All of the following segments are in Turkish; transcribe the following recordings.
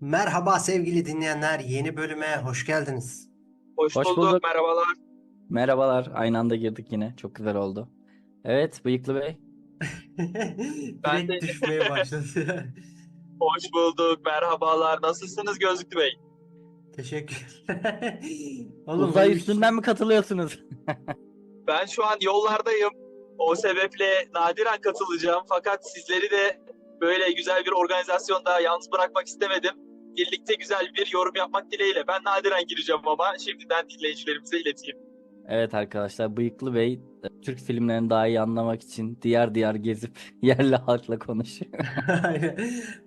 Merhaba sevgili dinleyenler, yeni bölüme hoş geldiniz. Hoş, Hoş bulduk, bulduk. merhabalar. Merhabalar. Aynı anda girdik yine. Çok güzel oldu. Evet, Bıyıklı Bey. Ben Direkt de- düşmeye başladı. Hoş bulduk, merhabalar. Nasılsınız Gözlüklü Bey? Teşekkürler. Oğlum Uzay benim üstünden mi katılıyorsunuz? Ben şu an yollardayım. O sebeple nadiren katılacağım. Fakat sizleri de böyle güzel bir organizasyonda yalnız bırakmak istemedim. Birlikte güzel bir yorum yapmak dileğiyle. Ben nadiren gireceğim ama şimdiden dinleyicilerimize ileteyim. Evet arkadaşlar, Bıyıklı Bey e, Türk filmlerini daha iyi anlamak için diğer diğer gezip yerli halkla konuşuyor.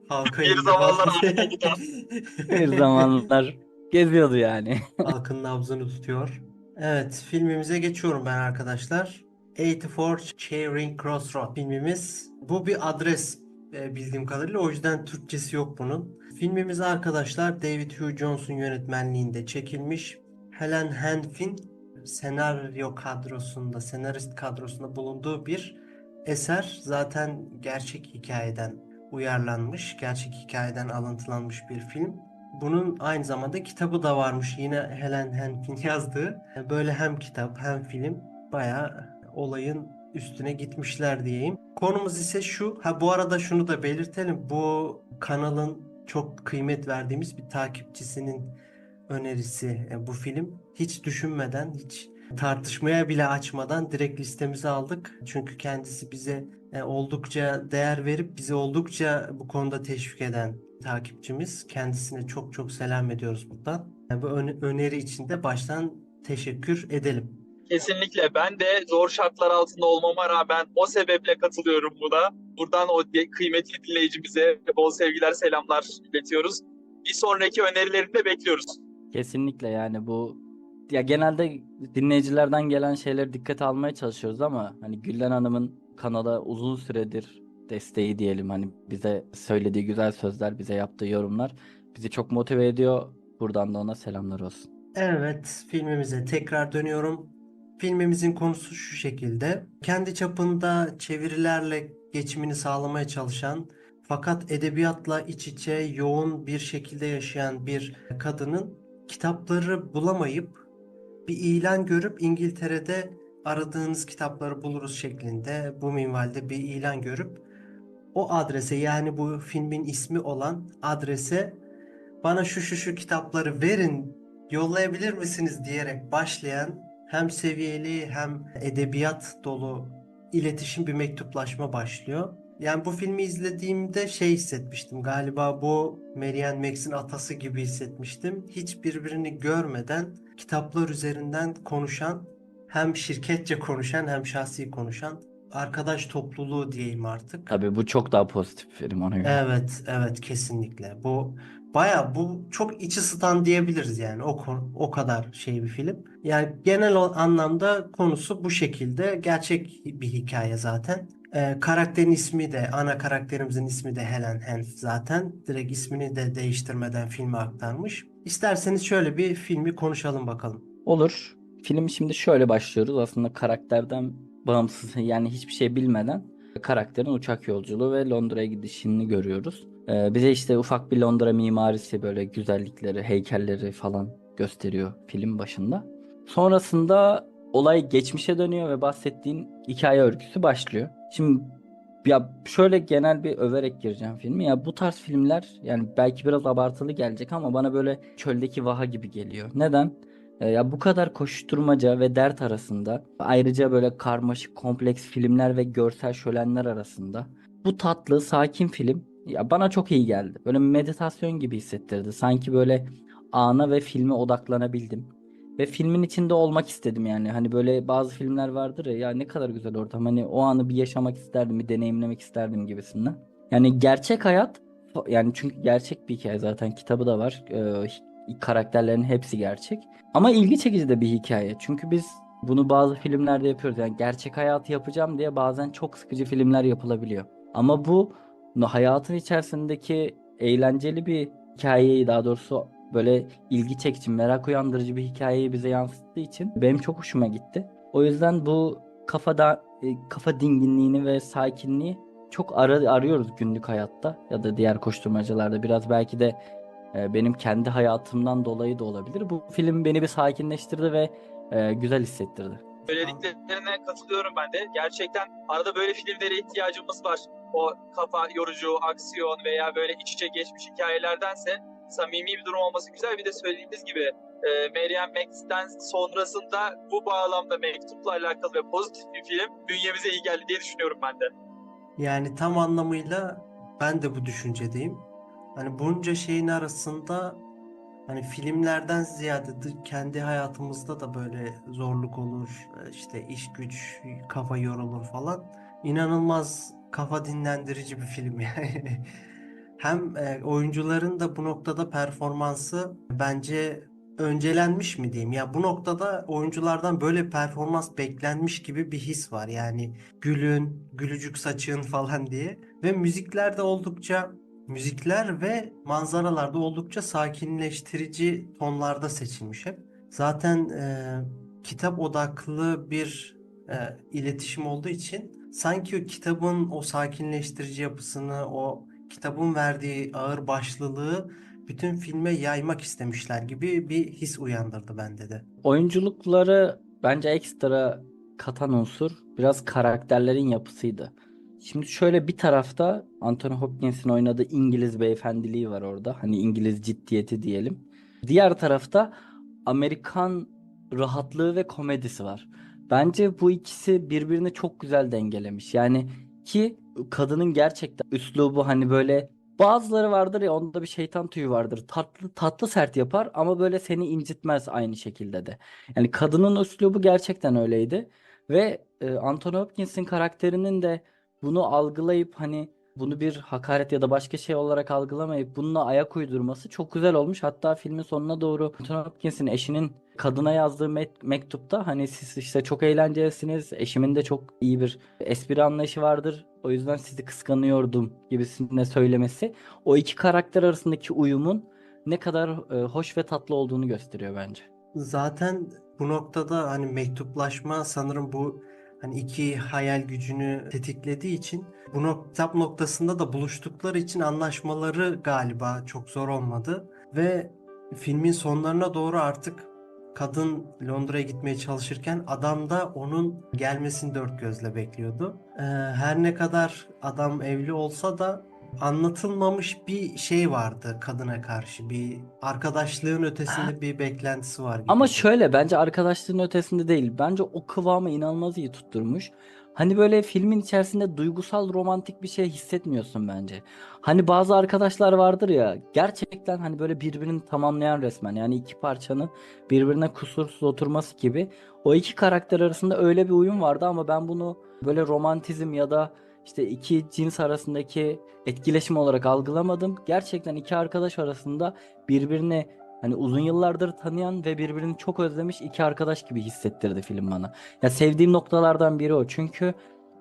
Halka Bir zamanlar. Bir zamanlar geziyordu yani. Halkın nabzını tutuyor. Evet, filmimize geçiyorum ben arkadaşlar. 84 Charing Crossroad filmimiz. Bu bir adres e, bildiğim kadarıyla o yüzden Türkçesi yok bunun. Filmimiz arkadaşlar David Hugh Jones'un yönetmenliğinde çekilmiş. Helen Hanfin senaryo kadrosunda, senarist kadrosunda bulunduğu bir eser. Zaten gerçek hikayeden uyarlanmış, gerçek hikayeden alıntılanmış bir film. Bunun aynı zamanda kitabı da varmış yine Helen Hanfin yazdığı. Böyle hem kitap hem film bayağı olayın üstüne gitmişler diyeyim. Konumuz ise şu. Ha bu arada şunu da belirtelim. Bu kanalın çok kıymet verdiğimiz bir takipçisinin önerisi e, bu film. Hiç düşünmeden, hiç tartışmaya bile açmadan direkt listemize aldık. Çünkü kendisi bize e, oldukça değer verip bizi oldukça bu konuda teşvik eden takipçimiz. Kendisine çok çok selam ediyoruz buradan. E, Bu ön- öneri için de baştan teşekkür edelim. Kesinlikle ben de zor şartlar altında olmama rağmen o sebeple katılıyorum buna. Buradan o kıymetli dinleyicimize bol sevgiler, selamlar iletiyoruz. Bir sonraki önerilerini de bekliyoruz. Kesinlikle yani bu ya genelde dinleyicilerden gelen şeyleri dikkate almaya çalışıyoruz ama hani Gülden Hanım'ın kanala uzun süredir desteği diyelim hani bize söylediği güzel sözler, bize yaptığı yorumlar bizi çok motive ediyor. Buradan da ona selamlar olsun. Evet, filmimize tekrar dönüyorum. Filmimizin konusu şu şekilde. Kendi çapında çevirilerle geçimini sağlamaya çalışan fakat edebiyatla iç içe yoğun bir şekilde yaşayan bir kadının kitapları bulamayıp bir ilan görüp İngiltere'de aradığınız kitapları buluruz şeklinde bu minvalde bir ilan görüp o adrese yani bu filmin ismi olan adrese bana şu şu şu kitapları verin yollayabilir misiniz? diyerek başlayan hem seviyeli hem edebiyat dolu iletişim bir mektuplaşma başlıyor. Yani bu filmi izlediğimde şey hissetmiştim galiba bu Marianne Max'in atası gibi hissetmiştim. Hiç birbirini görmeden kitaplar üzerinden konuşan hem şirketçe konuşan hem şahsi konuşan arkadaş topluluğu diyeyim artık. Tabii bu çok daha pozitif film ona göre. Evet, evet kesinlikle. Bu baya bu çok içi ısıtan diyebiliriz yani o o kadar şey bir film. Yani genel anlamda konusu bu şekilde. Gerçek bir hikaye zaten. Ee, karakterin ismi de ana karakterimizin ismi de Helen Hanf zaten. Direkt ismini de değiştirmeden filme aktarmış. İsterseniz şöyle bir filmi konuşalım bakalım. Olur. Film şimdi şöyle başlıyoruz. Aslında karakterden bağımsız yani hiçbir şey bilmeden karakterin uçak yolculuğu ve Londra'ya gidişini görüyoruz. Ee, bize işte ufak bir Londra mimarisi böyle güzellikleri, heykelleri falan gösteriyor film başında. Sonrasında olay geçmişe dönüyor ve bahsettiğin hikaye örgüsü başlıyor. Şimdi ya şöyle genel bir överek gireceğim filmi. Ya bu tarz filmler yani belki biraz abartılı gelecek ama bana böyle çöldeki vaha gibi geliyor. Neden? E, Ya bu kadar koşturmaca ve dert arasında ayrıca böyle karmaşık kompleks filmler ve görsel şölenler arasında bu tatlı sakin film ya bana çok iyi geldi. Böyle meditasyon gibi hissettirdi. Sanki böyle ana ve filme odaklanabildim. Ve filmin içinde olmak istedim yani. Hani böyle bazı filmler vardır ya ya ne kadar güzel ortam. Hani o anı bir yaşamak isterdim, bir deneyimlemek isterdim gibisinden. Yani gerçek hayat yani çünkü gerçek bir hikaye zaten kitabı da var. Ee, karakterlerin hepsi gerçek. Ama ilgi çekici de bir hikaye. Çünkü biz bunu bazı filmlerde yapıyoruz. Yani gerçek hayatı yapacağım diye bazen çok sıkıcı filmler yapılabiliyor. Ama bu hayatın içerisindeki eğlenceli bir hikayeyi daha doğrusu böyle ilgi çekici, merak uyandırıcı bir hikayeyi bize yansıttığı için benim çok hoşuma gitti. O yüzden bu kafada e, kafa dinginliğini ve sakinliği çok ara, arıyoruz günlük hayatta ya da diğer koşturmacalarda biraz belki de e, benim kendi hayatımdan dolayı da olabilir. Bu film beni bir sakinleştirdi ve e, güzel hissettirdi. Söylediklerine katılıyorum ben de. Gerçekten arada böyle filmlere ihtiyacımız var. O kafa yorucu, aksiyon veya böyle iç içe geçmiş hikayelerdense samimi bir durum olması güzel. Bir de söylediğiniz gibi e, Meryem Max'ten sonrasında bu bağlamda mektupla alakalı ve pozitif bir film bünyemize iyi geldi diye düşünüyorum ben de. Yani tam anlamıyla ben de bu düşüncedeyim. Hani bunca şeyin arasında hani filmlerden ziyade kendi hayatımızda da böyle zorluk olur, e, işte iş güç, kafa yorulur falan. İnanılmaz kafa dinlendirici bir film yani. Hem e, oyuncuların da bu noktada performansı bence öncelenmiş mi diyeyim? Ya bu noktada oyunculardan böyle performans beklenmiş gibi bir his var. Yani gülün, gülücük saçın falan diye. Ve müzikler de oldukça müzikler ve manzaralar da oldukça sakinleştirici tonlarda seçilmiş hep. Zaten e, kitap odaklı bir e, iletişim olduğu için sanki o kitabın o sakinleştirici yapısını, o kitabın verdiği ağır başlılığı bütün filme yaymak istemişler gibi bir his uyandırdı bende de. Oyunculukları bence ekstra katan unsur biraz karakterlerin yapısıydı. Şimdi şöyle bir tarafta Anthony Hopkins'in oynadığı İngiliz beyefendiliği var orada. Hani İngiliz ciddiyeti diyelim. Diğer tarafta Amerikan rahatlığı ve komedisi var. Bence bu ikisi birbirini çok güzel dengelemiş. Yani ki kadının gerçekten üslubu hani böyle bazıları vardır ya onda bir şeytan tüyü vardır. Tatlı tatlı sert yapar ama böyle seni incitmez aynı şekilde de. Yani kadının üslubu gerçekten öyleydi ve e, Anthony Hopkins'in karakterinin de bunu algılayıp hani bunu bir hakaret ya da başka şey olarak algılamayıp bununla ayak uydurması çok güzel olmuş. Hatta filmin sonuna doğru Anthony Hopkins'in eşinin kadına yazdığı met- mektupta hani siz işte çok eğlencelisiniz. Eşimin de çok iyi bir espri anlayışı vardır. O yüzden sizi kıskanıyordum gibisine söylemesi o iki karakter arasındaki uyumun ne kadar e, hoş ve tatlı olduğunu gösteriyor bence. Zaten bu noktada hani mektuplaşma sanırım bu hani iki hayal gücünü tetiklediği için bu nok- kitap noktasında da buluştukları için anlaşmaları galiba çok zor olmadı ve filmin sonlarına doğru artık kadın Londra'ya gitmeye çalışırken adam da onun gelmesini dört gözle bekliyordu. Ee, her ne kadar adam evli olsa da anlatılmamış bir şey vardı kadına karşı. Bir arkadaşlığın ötesinde bir beklentisi var Ama gibiydi. şöyle bence arkadaşlığın ötesinde değil. Bence o kıvamı inanılmaz iyi tutturmuş. Hani böyle filmin içerisinde duygusal romantik bir şey hissetmiyorsun bence. Hani bazı arkadaşlar vardır ya gerçekten hani böyle birbirini tamamlayan resmen. Yani iki parçanın birbirine kusursuz oturması gibi. O iki karakter arasında öyle bir uyum vardı ama ben bunu böyle romantizm ya da işte iki cins arasındaki etkileşim olarak algılamadım. Gerçekten iki arkadaş arasında birbirini Hani uzun yıllardır tanıyan ve birbirini çok özlemiş iki arkadaş gibi hissettirdi film bana. Ya sevdiğim noktalardan biri o. Çünkü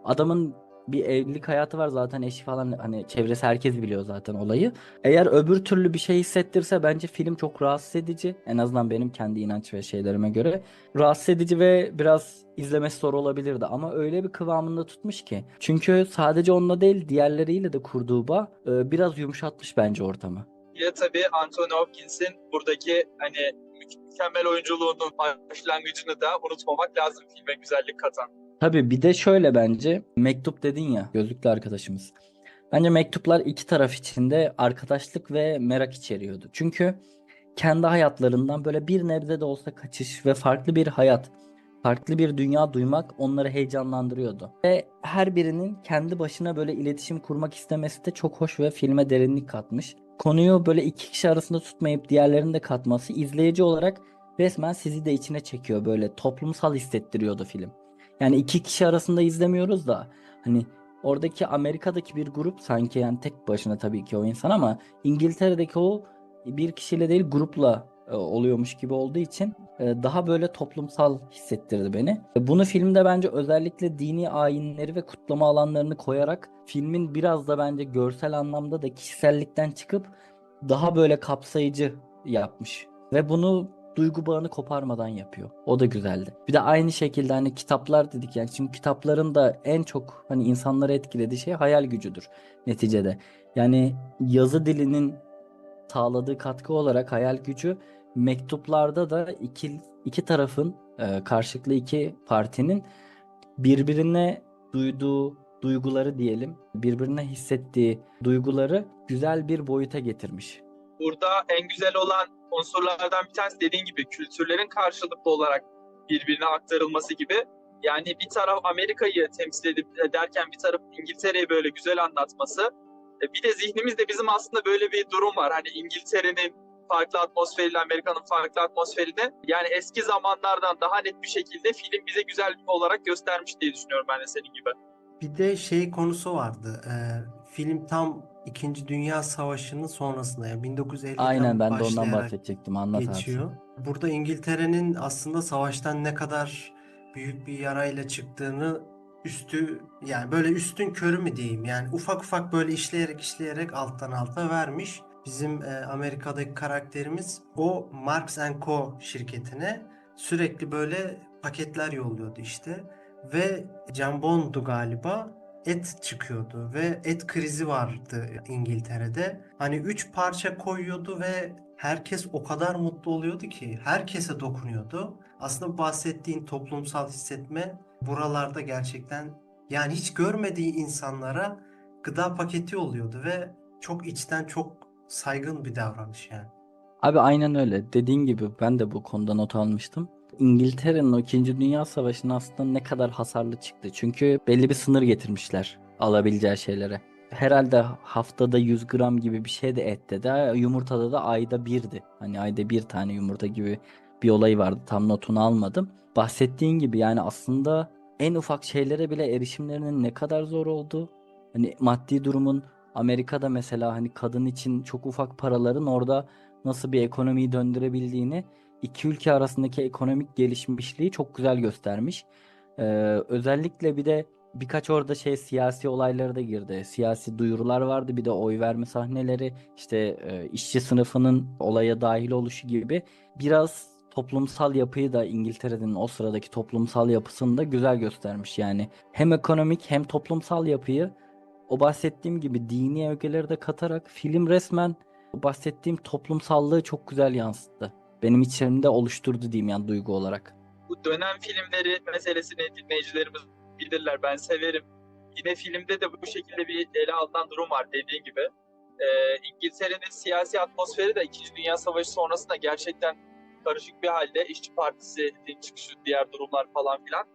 adamın bir evlilik hayatı var zaten eşi falan hani çevresi herkes biliyor zaten olayı. Eğer öbür türlü bir şey hissettirse bence film çok rahatsız edici. En azından benim kendi inanç ve şeylerime göre. Rahatsız edici ve biraz izlemesi zor olabilirdi ama öyle bir kıvamında tutmuş ki. Çünkü sadece onunla değil diğerleriyle de kurduğu bağ e, biraz yumuşatmış bence ortamı. Ya tabii Anthony Hopkins'in buradaki hani mükemmel oyunculuğunun başlangıcını da unutmamak lazım filme güzellik katan. Tabii bir de şöyle bence mektup dedin ya gözlüklü arkadaşımız. Bence mektuplar iki taraf içinde arkadaşlık ve merak içeriyordu. Çünkü kendi hayatlarından böyle bir nebze de olsa kaçış ve farklı bir hayat, farklı bir dünya duymak onları heyecanlandırıyordu. Ve her birinin kendi başına böyle iletişim kurmak istemesi de çok hoş ve filme derinlik katmış. Konuyu böyle iki kişi arasında tutmayıp diğerlerini de katması izleyici olarak resmen sizi de içine çekiyor. Böyle toplumsal hissettiriyordu film. Yani iki kişi arasında izlemiyoruz da hani oradaki Amerika'daki bir grup sanki yani tek başına tabii ki o insan ama İngiltere'deki o bir kişiyle değil grupla e, oluyormuş gibi olduğu için e, daha böyle toplumsal hissettirdi beni. Bunu filmde bence özellikle dini ayinleri ve kutlama alanlarını koyarak filmin biraz da bence görsel anlamda da kişisellikten çıkıp daha böyle kapsayıcı yapmış. Ve bunu duygu bağını koparmadan yapıyor. O da güzeldi. Bir de aynı şekilde hani kitaplar dedik yani şimdi kitapların da en çok hani insanları etkilediği şey hayal gücüdür neticede. Yani yazı dilinin sağladığı katkı olarak hayal gücü mektuplarda da iki, iki tarafın e, karşılıklı iki partinin birbirine duyduğu duyguları diyelim, birbirine hissettiği duyguları güzel bir boyuta getirmiş. Burada en güzel olan unsurlardan bir tanesi dediğin gibi kültürlerin karşılıklı olarak birbirine aktarılması gibi. Yani bir taraf Amerika'yı temsil edip ederken bir taraf İngiltere'yi böyle güzel anlatması. E, Bir de zihnimizde bizim aslında böyle bir durum var. Hani İngiltere'nin farklı atmosferiyle Amerika'nın farklı atmosferini yani eski zamanlardan daha net bir şekilde film bize güzel olarak göstermiş diye düşünüyorum ben de senin gibi. Bir de şey konusu vardı. Ee, film tam İkinci Dünya Savaşı'nın sonrasında yani 1950'den Aynen ben de ondan başlayarak bahsedecektim. Anlat abi. geçiyor. Burada İngiltere'nin aslında savaştan ne kadar büyük bir yarayla çıktığını üstü yani böyle üstün körü mü diyeyim yani ufak ufak böyle işleyerek işleyerek alttan alta vermiş. Bizim e, Amerika'daki karakterimiz o Marks Co şirketine sürekli böyle paketler yolluyordu işte ve jambondu galiba et çıkıyordu ve et krizi vardı İngiltere'de. Hani üç parça koyuyordu ve herkes o kadar mutlu oluyordu ki herkese dokunuyordu. Aslında bahsettiğin toplumsal hissetme buralarda gerçekten yani hiç görmediği insanlara gıda paketi oluyordu ve çok içten çok saygın bir davranış yani. Abi aynen öyle. Dediğin gibi ben de bu konuda not almıştım. İngiltere'nin o 2. Dünya Savaşı'nın aslında ne kadar hasarlı çıktı. Çünkü belli bir sınır getirmişler alabileceği şeylere. Herhalde haftada 100 gram gibi bir şey de ette de yumurtada da ayda birdi. Hani ayda bir tane yumurta gibi bir olay vardı. Tam notunu almadım. Bahsettiğin gibi yani aslında en ufak şeylere bile erişimlerinin ne kadar zor olduğu. Hani maddi durumun Amerika'da mesela hani kadın için çok ufak paraların orada nasıl bir ekonomiyi döndürebildiğini iki ülke arasındaki ekonomik gelişmişliği çok güzel göstermiş. Ee, özellikle bir de birkaç orada şey siyasi olayları da girdi. Siyasi duyurular vardı. Bir de oy verme sahneleri, işte e, işçi sınıfının olaya dahil oluşu gibi biraz toplumsal yapıyı da İngiltere'nin o sıradaki toplumsal yapısını da güzel göstermiş. Yani hem ekonomik hem toplumsal yapıyı o bahsettiğim gibi dini ögeleri de katarak film resmen bahsettiğim toplumsallığı çok güzel yansıttı. Benim içerimde oluşturdu diyeyim yani duygu olarak. Bu dönem filmleri meselesini dinleyicilerimiz bilirler. Ben severim. Yine filmde de bu şekilde bir ele alınan durum var dediğin gibi. Ee, İngiltere'nin siyasi atmosferi de 2. Dünya Savaşı sonrasında gerçekten karışık bir halde. İşçi Partisi'nin çıkışı, diğer durumlar falan filan.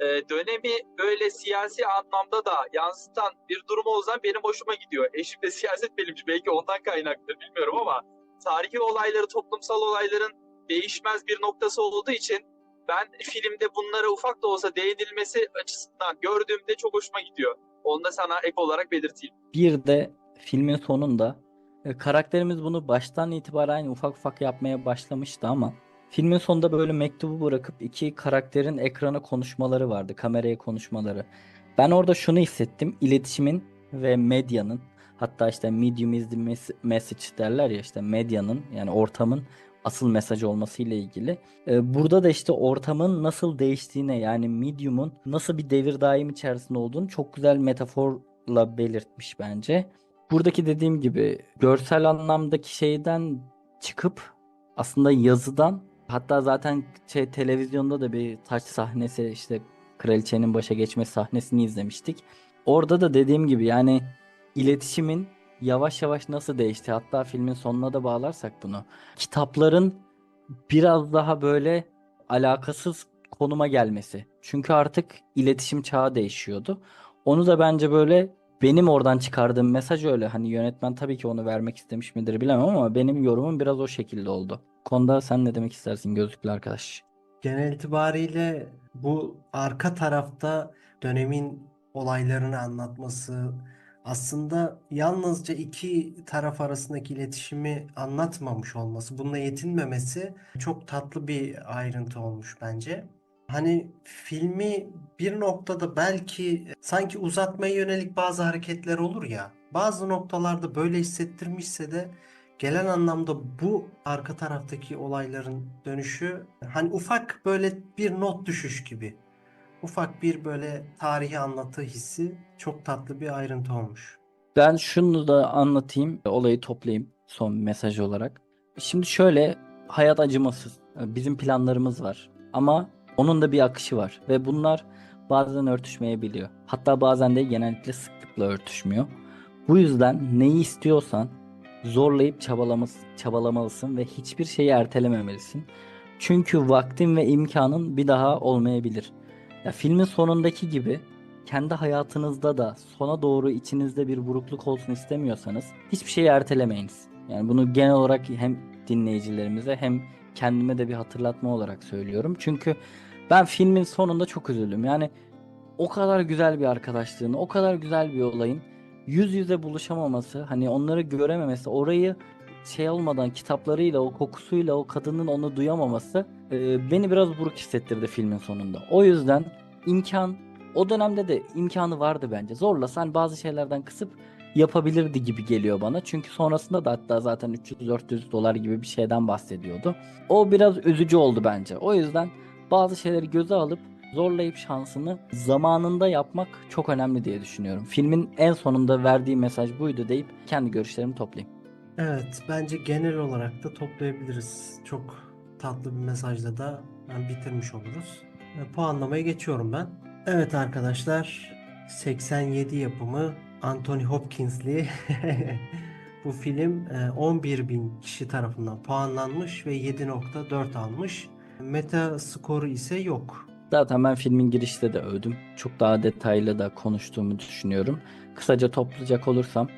Ee, dönemi böyle siyasi anlamda da yansıtan bir durum o benim hoşuma gidiyor. Eşim de siyaset bilimci belki ondan kaynaklı bilmiyorum ama tarihi olayları, toplumsal olayların değişmez bir noktası olduğu için ben filmde bunlara ufak da olsa değinilmesi açısından gördüğümde çok hoşuma gidiyor. Onu da sana ek olarak belirteyim. Bir de filmin sonunda e, karakterimiz bunu baştan itibaren ufak ufak yapmaya başlamıştı ama filmin sonunda böyle mektubu bırakıp iki karakterin ekrana konuşmaları vardı, kameraya konuşmaları. Ben orada şunu hissettim, iletişimin ve medyanın hatta işte medium is the mes- message derler ya işte medyanın yani ortamın asıl mesajı olması ile ilgili. Ee, Burada da işte ortamın nasıl değiştiğine yani medium'un nasıl bir devir daim içerisinde olduğunu çok güzel metaforla belirtmiş bence. Buradaki dediğim gibi görsel anlamdaki şeyden çıkıp aslında yazıdan hatta zaten şey televizyonda da bir taç sahnesi işte kraliçenin başa geçme sahnesini izlemiştik. Orada da dediğim gibi yani iletişimin yavaş yavaş nasıl değişti hatta filmin sonuna da bağlarsak bunu kitapların biraz daha böyle alakasız konuma gelmesi. Çünkü artık iletişim çağı değişiyordu. Onu da bence böyle benim oradan çıkardığım mesaj öyle. Hani yönetmen tabii ki onu vermek istemiş midir bilemem ama benim yorumum biraz o şekilde oldu. Konuda sen ne demek istersin gözlüklü arkadaş? Genel itibariyle bu arka tarafta dönemin olaylarını anlatması aslında yalnızca iki taraf arasındaki iletişimi anlatmamış olması, bununla yetinmemesi çok tatlı bir ayrıntı olmuş bence. Hani filmi bir noktada belki sanki uzatmaya yönelik bazı hareketler olur ya, bazı noktalarda böyle hissettirmişse de Gelen anlamda bu arka taraftaki olayların dönüşü hani ufak böyle bir not düşüş gibi. Ufak bir böyle tarihi anlatı hissi çok tatlı bir ayrıntı olmuş. Ben şunu da anlatayım, olayı toplayayım. son mesaj olarak. Şimdi şöyle hayat acımasız. Bizim planlarımız var ama onun da bir akışı var ve bunlar bazen örtüşmeyebiliyor. Hatta bazen de genellikle sıklıkla örtüşmüyor. Bu yüzden neyi istiyorsan zorlayıp çabalaması, çabalamalısın ve hiçbir şeyi ertelememelisin. Çünkü vaktin ve imkanın bir daha olmayabilir. Ya filmin sonundaki gibi kendi hayatınızda da sona doğru içinizde bir burukluk olsun istemiyorsanız hiçbir şeyi ertelemeyiniz. Yani bunu genel olarak hem dinleyicilerimize hem kendime de bir hatırlatma olarak söylüyorum. Çünkü ben filmin sonunda çok üzüldüm. Yani o kadar güzel bir arkadaşlığın, o kadar güzel bir olayın yüz yüze buluşamaması, hani onları görememesi, orayı şey olmadan kitaplarıyla, o kokusuyla, o kadının onu duyamaması e, beni biraz buruk hissettirdi filmin sonunda. O yüzden imkan, o dönemde de imkanı vardı bence. Zorlasan bazı şeylerden kısıp yapabilirdi gibi geliyor bana. Çünkü sonrasında da hatta zaten 300-400 dolar gibi bir şeyden bahsediyordu. O biraz üzücü oldu bence. O yüzden bazı şeyleri göze alıp zorlayıp şansını zamanında yapmak çok önemli diye düşünüyorum. Filmin en sonunda verdiği mesaj buydu deyip kendi görüşlerimi toplayayım. Evet, bence genel olarak da toplayabiliriz. Çok tatlı bir mesajla da yani bitirmiş oluruz. Ve puanlamaya geçiyorum ben. Evet arkadaşlar, 87 yapımı Anthony Hopkins'li bu film e, 11 bin kişi tarafından puanlanmış ve 7.4 almış. Meta skoru ise yok. Zaten ben filmin girişte de övdüm. Çok daha detaylı da konuştuğumu düşünüyorum. Kısaca toplayacak olursam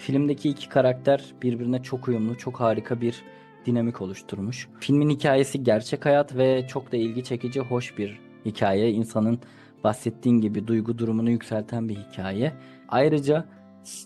filmdeki iki karakter birbirine çok uyumlu, çok harika bir dinamik oluşturmuş. Filmin hikayesi gerçek hayat ve çok da ilgi çekici, hoş bir hikaye. İnsanın bahsettiğin gibi duygu durumunu yükselten bir hikaye. Ayrıca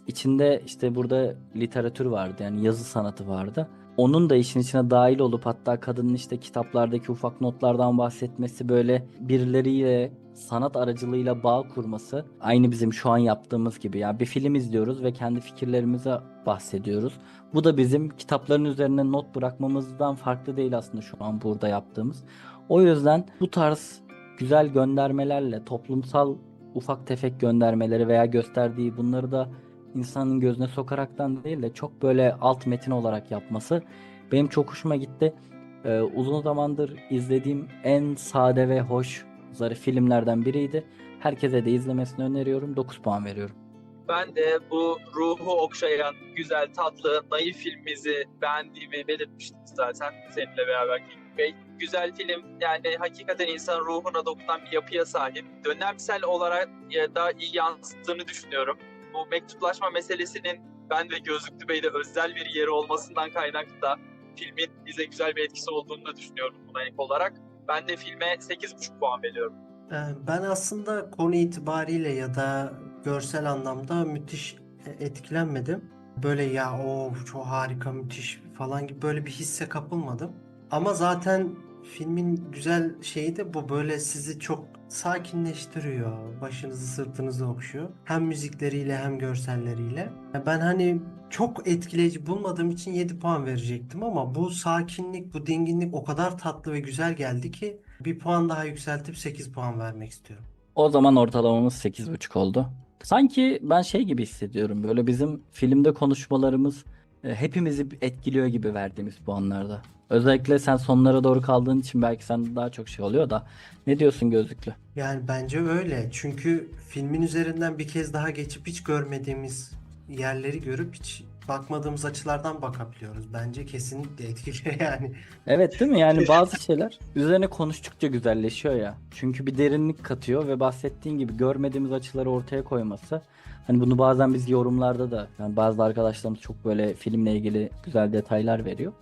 içinde işte burada literatür vardı yani yazı sanatı vardı. Onun da işin içine dahil olup hatta kadının işte kitaplardaki ufak notlardan bahsetmesi böyle birileriyle sanat aracılığıyla bağ kurması aynı bizim şu an yaptığımız gibi. Yani bir film izliyoruz ve kendi fikirlerimize bahsediyoruz. Bu da bizim kitapların üzerine not bırakmamızdan farklı değil aslında şu an burada yaptığımız. O yüzden bu tarz güzel göndermelerle toplumsal ufak tefek göndermeleri veya gösterdiği bunları da insanın gözüne sokaraktan değil de çok böyle alt metin olarak yapması benim çok hoşuma gitti. Ee, uzun zamandır izlediğim en sade ve hoş zarif filmlerden biriydi. Herkese de izlemesini öneriyorum. 9 puan veriyorum. Ben de bu ruhu okşayan, güzel, tatlı, naif filmimizi beğendiğimi belirtmiştim zaten seninle beraber Bey. Güzel film yani hakikaten insan ruhuna dokunan bir yapıya sahip. Dönemsel olarak da iyi yansıttığını düşünüyorum. Bu mektuplaşma meselesinin ben ve Gözlüklü Bey'de özel bir yeri olmasından kaynaklı da filmin bize güzel bir etkisi olduğunu da düşünüyorum buna ek olarak. Ben de filme 8,5 puan veriyorum. Ee, Ben aslında konu itibariyle ya da görsel anlamda müthiş e, etkilenmedim. Böyle ya o çok harika müthiş falan gibi böyle bir hisse kapılmadım. Ama zaten filmin güzel şeyi de bu böyle sizi çok sakinleştiriyor. Başınızı sırtınızı okşuyor. Hem müzikleriyle hem görselleriyle. Ben hani çok etkileyici bulmadığım için 7 puan verecektim ama bu sakinlik, bu dinginlik o kadar tatlı ve güzel geldi ki bir puan daha yükseltip 8 puan vermek istiyorum. O zaman ortalamamız 8,5 oldu. Sanki ben şey gibi hissediyorum. Böyle bizim filmde konuşmalarımız e, hepimizi etkiliyor gibi verdiğimiz puanlarda. Özellikle sen sonlara doğru kaldığın için belki sen daha çok şey oluyor da. Ne diyorsun gözlüklü? Yani bence öyle. Çünkü filmin üzerinden bir kez daha geçip hiç görmediğimiz yerleri görüp hiç bakmadığımız açılardan bakabiliyoruz. Bence kesinlikle etkiliyor yani. Evet değil mi? Yani bazı şeyler üzerine konuştukça güzelleşiyor ya. Çünkü bir derinlik katıyor ve bahsettiğin gibi görmediğimiz açıları ortaya koyması. Hani bunu bazen biz yorumlarda da yani bazı arkadaşlarımız çok böyle filmle ilgili güzel detaylar veriyor.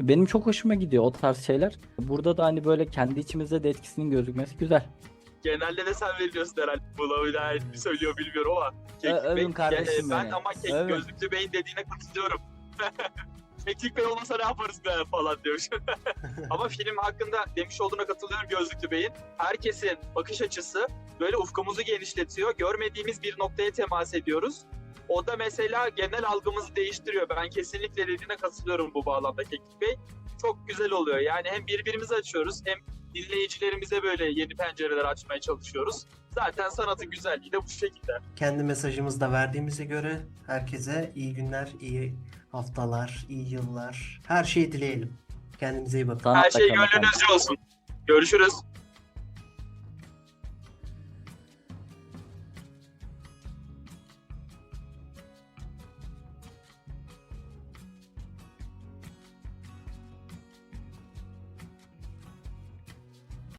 Benim çok hoşuma gidiyor o tarz şeyler. Burada da hani böyle kendi içimizde de etkisinin gözükmesi güzel. Genelde de sen veriyorsun herhalde. Bunu bir daha söylüyor bilmiyorum ama. Keklik Ö- övün Bey- kardeşim ben beni. ama Kek, Övün. Gözlüklü Bey'in dediğine katılıyorum. Keklik Bey olmasa ne yaparız be falan demiş. ama film hakkında demiş olduğuna katılıyorum Gözlüklü Bey'in. Herkesin bakış açısı böyle ufkumuzu genişletiyor. Görmediğimiz bir noktaya temas ediyoruz. O da mesela genel algımızı değiştiriyor. Ben kesinlikle dediğine katılıyorum bu bağlamda Keklik Bey. Çok güzel oluyor. Yani hem birbirimizi açıyoruz hem dinleyicilerimize böyle yeni pencereler açmaya çalışıyoruz. Zaten sanatın güzelliği de bu şekilde. Kendi mesajımızı da verdiğimize göre herkese iyi günler, iyi haftalar, iyi yıllar. Her şeyi dileyelim. Kendinize iyi bakın. Her şey gönlünüzce olsun. Görüşürüz.